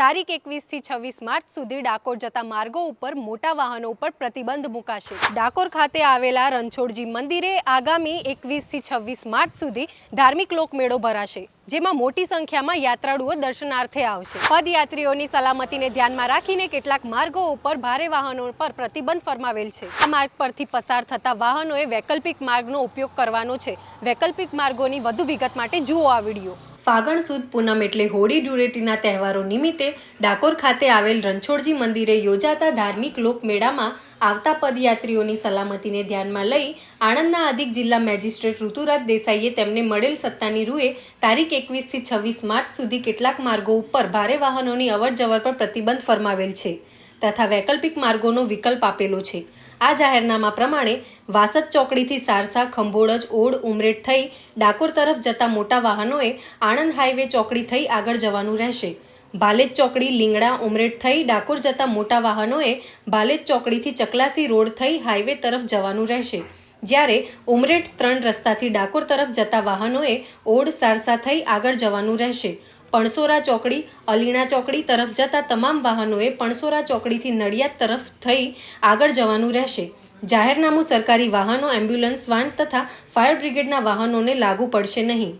તારીખ એકવીસથી છવ્વીસ માર્ચ સુધી ડાકોર જતા માર્ગો ઉપર મોટા વાહનો ઉપર પ્રતિબંધ મુકાશે. ડાકોર ખાતે આવેલા રણછોડજી મંદિરે આગામી એકવીસથી છવ્વીસ માર્ચ સુધી ધાર્મિક લોકમેળો ભરાશે, જેમાં મોટી સંખ્યામાં યાત્રાળુઓ દર્શનાર્થે આવશે. પદયાત્રીઓની સલામતીને ધ્યાનમાં રાખીને કેટલાક માર્ગો ઉપર ભારે વાહનો પર પ્રતિબંધ ફરમાવેલ છે. આ માર્ગ પરથી પસાર થતા વાહનોએ વૈકલ્પિક માર્ગનો ઉપયોગ કરવાનો છે. વૈકલ્પિક માર્ગોની વધુ વિગત માટે જુઓ આ વીડિયો. ફાગણ સુદ પૂનમ એટલે હોળી ધૂળેટીના તહેવારો નિમિત્તે ડાકોર ખાતે આવેલ રણછોડજી મંદિરે યોજાતા ધાર્મિક લોકમેળામાં આવતા પદયાત્રીઓની સલામતીને ધ્યાનમાં લઈ આણંદના અધિક જિલ્લા મેજિસ્ટ્રેટ ઋતુરાજ દેસાઈએ તેમને મળેલ સત્તાની રૂએ તારીખ એકવીસથી છવ્વીસ માર્ચ સુધી કેટલાક માર્ગો ઉપર ભારે વાહનોની અવરજવર પર પ્રતિબંધ ફરમાવેલ છે. તથા વૈકલ્પિક માર્ગોનો વિકલ્પ આપેલો છે. આ જાહેરનામા પ્રમાણે વાસદ ચોકડીથી સારસા, ખંભોળજ, ઓડ, ઉમરેઠ થઈ ડાકોર તરફ જતા મોટા વાહનોએ આણંદ હાઈવે ચોકડી થઈ આગળ જવાનું રહેશે. ભાલેજ ચોકડી, લીંગડા, ઉમરેઠ થઈ ડાકોર જતા મોટા વાહનોએ ભાલેજ ચોકડીથી ચકલાસી રોડ થઈ હાઈવે તરફ જવાનું રહેશે. જ્યારે ઉમરેઠ ત્રણ રસ્તાથી ડાકોર તરફ જતા વાહનોએ ઓડ, સારસા થઈ આગળ જવાનું રહેશે. પણસોરા ચોકડી, અલીણા ચોકડી તરફ જતા તમામ વાહનોએ પણસોરા ચોકડીથી નડિયાદ તરફ થઈ આગળ જવાનું રહેશે. જાહેરનામું સરકારી વાહનો, એમ્બ્યુલન્સ, વાન તથા ફાયર બ્રિગેડના વાહનોને લાગુ પડશે નહીં.